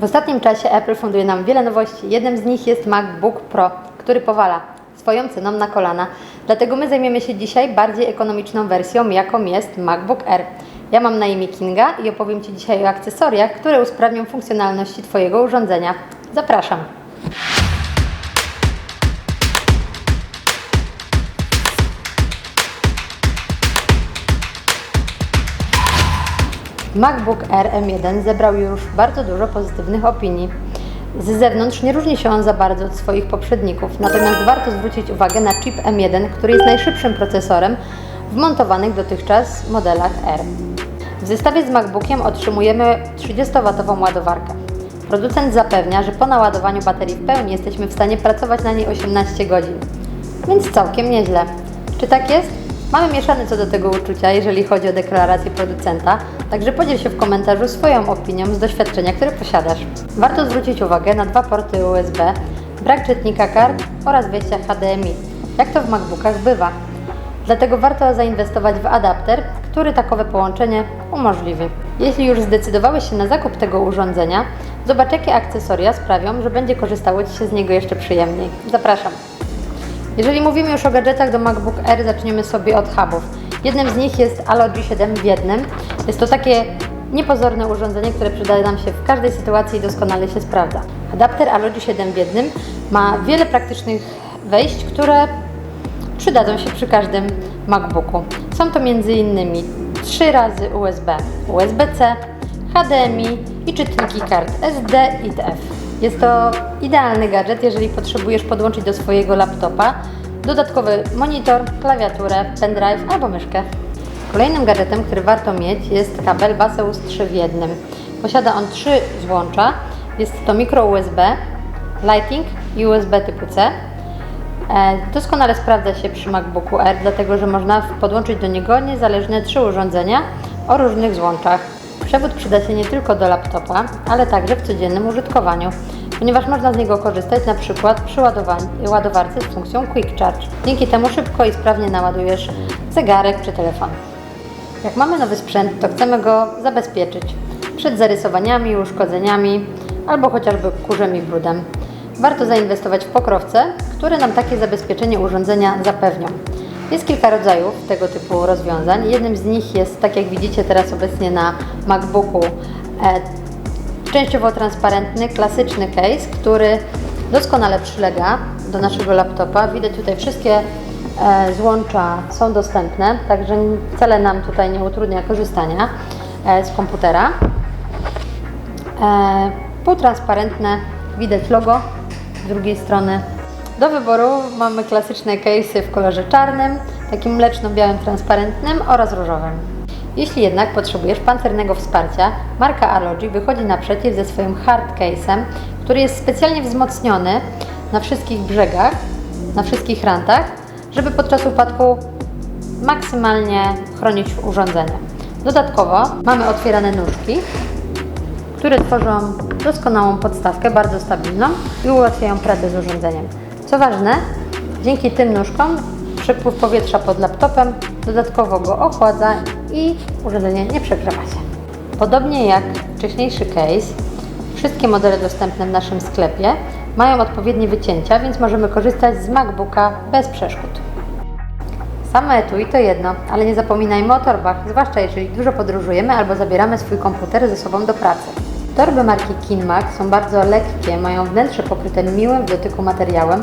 W ostatnim czasie Apple funduje nam wiele nowości. Jednym z nich jest MacBook Pro, który powala swoją ceną na kolana. Dlatego my zajmiemy się dzisiaj bardziej ekonomiczną wersją, jaką jest MacBook Air. Ja mam na imię Kinga i opowiem Ci dzisiaj o akcesoriach, które usprawnią funkcjonalności Twojego urządzenia. Zapraszam. MacBook Air M1 zebrał już bardzo dużo pozytywnych opinii. Z zewnątrz nie różni się on za bardzo od swoich poprzedników, natomiast warto zwrócić uwagę na chip M1, który jest najszybszym procesorem w montowanych dotychczas modelach R. W zestawie z MacBookiem otrzymujemy 30W ładowarkę. Producent zapewnia, że po naładowaniu baterii w pełni jesteśmy w stanie pracować na niej 18 godzin. Więc całkiem nieźle. Czy tak jest? Mamy mieszane co do tego uczucia, jeżeli chodzi o deklarację producenta, także podziel się w komentarzu swoją opinią z doświadczenia, które posiadasz. Warto zwrócić uwagę na dwa porty USB, brak czytnika kart oraz wejścia HDMI, jak to w MacBookach bywa. Dlatego warto zainwestować w adapter, który takowe połączenie umożliwi. Jeśli już zdecydowałeś się na zakup tego urządzenia, zobacz jakie akcesoria sprawią, że będzie korzystało Ci się z niego jeszcze przyjemniej. Zapraszam. Jeżeli mówimy już o gadżetach do MacBook Air, zaczniemy sobie od hubów. Jednym z nich jest Allo G7 w jednym. Jest to takie niepozorne urządzenie, które przydaje nam się w każdej sytuacji i doskonale się sprawdza. Adapter Allo G7 w jednym ma wiele praktycznych wejść, które przydadzą się przy każdym MacBooku. Są to m.in. 3 razy USB, USB-C, HDMI i czytniki kart SD i TF. Jest to idealny gadżet, jeżeli potrzebujesz podłączyć do swojego laptopa dodatkowy monitor, klawiaturę, pendrive albo myszkę. Kolejnym gadżetem, który warto mieć jest kabel Baseus 3 w jednym. Posiada on trzy złącza. Jest to micro USB, Lighting i USB typu C. E, Doskonale sprawdza się przy MacBooku Air, dlatego że można podłączyć do niego niezależne trzy urządzenia o różnych złączach. Przewód przyda się nie tylko do laptopa, ale także w codziennym użytkowaniu, ponieważ można z niego korzystać przykład przy ładowa- ładowarce z funkcją Quick Charge. Dzięki temu szybko i sprawnie naładujesz zegarek czy telefon. Jak mamy nowy sprzęt, to chcemy go zabezpieczyć przed zarysowaniami, uszkodzeniami albo chociażby kurzem i brudem. Warto zainwestować w pokrowce, które nam takie zabezpieczenie urządzenia zapewnią. Jest kilka rodzajów tego typu rozwiązań. Jednym z nich jest, tak jak widzicie teraz obecnie na MacBooku, e, częściowo transparentny, klasyczny case, który doskonale przylega do naszego laptopa. Widać tutaj wszystkie e, złącza są dostępne, także wcale nam tutaj nie utrudnia korzystania e, z komputera. E, półtransparentne, widać logo z drugiej strony. Do wyboru mamy klasyczne case'y w kolorze czarnym, takim mleczno-białym transparentnym oraz różowym. Jeśli jednak potrzebujesz pancernego wsparcia, marka Arlogi wychodzi naprzeciw ze swoim hard case'em, który jest specjalnie wzmocniony na wszystkich brzegach, na wszystkich rantach, żeby podczas upadku maksymalnie chronić urządzenie. Dodatkowo mamy otwierane nóżki, które tworzą doskonałą podstawkę, bardzo stabilną i ułatwiają pracę z urządzeniem. Co ważne, dzięki tym nóżkom przepływ powietrza pod laptopem dodatkowo go ochładza i urządzenie nie przegrzewa się. Podobnie jak wcześniejszy case, wszystkie modele dostępne w naszym sklepie mają odpowiednie wycięcia, więc możemy korzystać z MacBooka bez przeszkód. Same etui to jedno, ale nie zapominajmy o torbach, zwłaszcza jeżeli dużo podróżujemy albo zabieramy swój komputer ze sobą do pracy. Torby marki Kinmax są bardzo lekkie, mają wnętrze pokryte miłym w dotyku materiałem.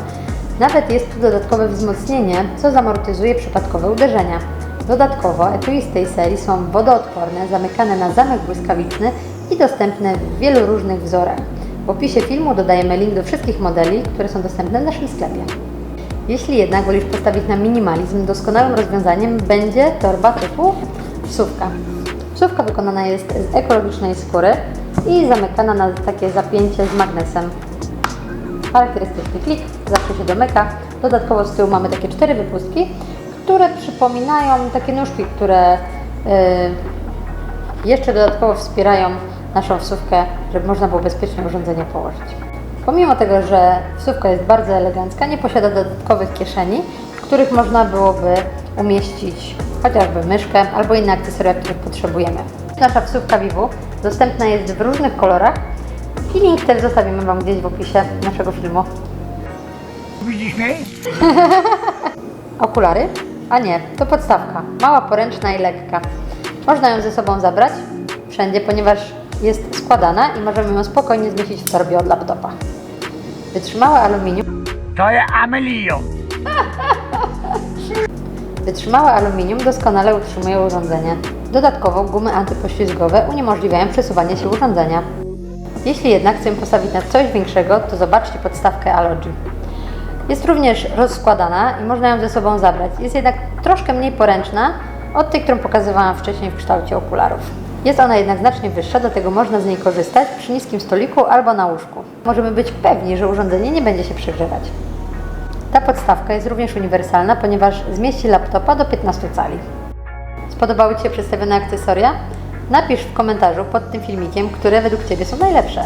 Nawet jest tu dodatkowe wzmocnienie, co zamortyzuje przypadkowe uderzenia. Dodatkowo etui z tej serii są wodoodporne, zamykane na zamek błyskawiczny i dostępne w wielu różnych wzorach. W opisie filmu dodajemy link do wszystkich modeli, które są dostępne w naszym sklepie. Jeśli jednak wolisz postawić na minimalizm, doskonałym rozwiązaniem będzie torba typu wsówka. Wsówka wykonana jest z ekologicznej skóry i zamykana na takie zapięcie z magnesem. Charakterystyczny klik, zawsze się domyka. Dodatkowo z tyłu mamy takie cztery wypustki, które przypominają takie nóżki, które y, jeszcze dodatkowo wspierają naszą wsówkę, żeby można było bezpiecznie urządzenie położyć. Pomimo tego, że wsówka jest bardzo elegancka, nie posiada dodatkowych kieszeni, w których można byłoby umieścić chociażby myszkę albo inne akcesoria, których potrzebujemy. Nasza wsówka Vivu dostępna jest w różnych kolorach I link też zostawimy Wam gdzieś w opisie naszego filmu. Widzisz mnie? Okulary? A nie, to podstawka. Mała, poręczna i lekka. Można ją ze sobą zabrać wszędzie, ponieważ jest składana i możemy ją spokojnie zmieścić w torbie od laptopa. Wytrzymałe aluminium. To jest Amelio. Wytrzymałe aluminium doskonale utrzymuje urządzenie. Dodatkowo gumy antypoślizgowe uniemożliwiają przesuwanie się urządzenia. Jeśli jednak chcemy postawić na coś większego, to zobaczcie podstawkę Alogi. Jest również rozskładana i można ją ze sobą zabrać. Jest jednak troszkę mniej poręczna od tej, którą pokazywałam wcześniej w kształcie okularów. Jest ona jednak znacznie wyższa, dlatego można z niej korzystać przy niskim stoliku albo na łóżku. Możemy być pewni, że urządzenie nie będzie się przegrzewać. Ta podstawka jest również uniwersalna, ponieważ zmieści laptopa do 15 cali. Spodobały Ci się przedstawione akcesoria? Napisz w komentarzu pod tym filmikiem, które według Ciebie są najlepsze.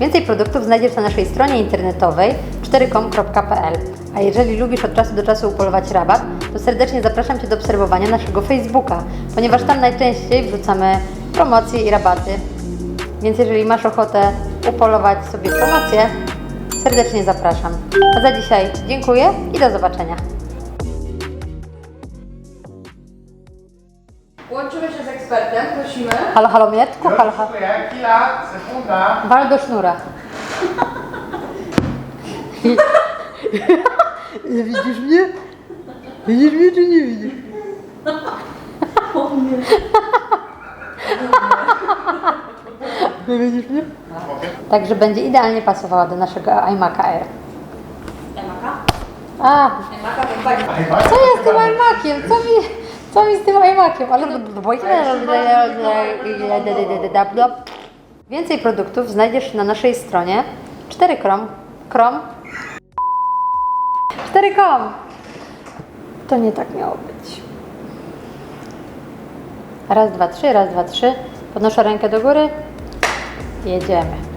Więcej produktów znajdziesz na naszej stronie internetowej 4com.pl. A jeżeli lubisz od czasu do czasu upolować rabat, to serdecznie zapraszam Cię do obserwowania naszego Facebooka, ponieważ tam najczęściej wrzucamy promocje i rabaty. Więc jeżeli masz ochotę upolować sobie promocje, serdecznie zapraszam. A za dzisiaj dziękuję i do zobaczenia. Ekspertem, prosimy. Halo, halo Mietku, halo, halo. Lat? Sekunda. Wal do sznura. Widzisz mnie? Widzisz mnie czy nie widzisz? Nie widzisz mnie? Także będzie idealnie pasowała do naszego iMac'a Air. Emaka? A, to tak. co jest z tym iMaciem? Co mi, co mi z tym iMaciem? Ale Więcej produktów znajdziesz na naszej stronie 4krom. Krom? 4kom! To nie tak miało być. Raz, dwa, trzy, raz, dwa, trzy. Podnoszę rękę do góry. Jedziemy.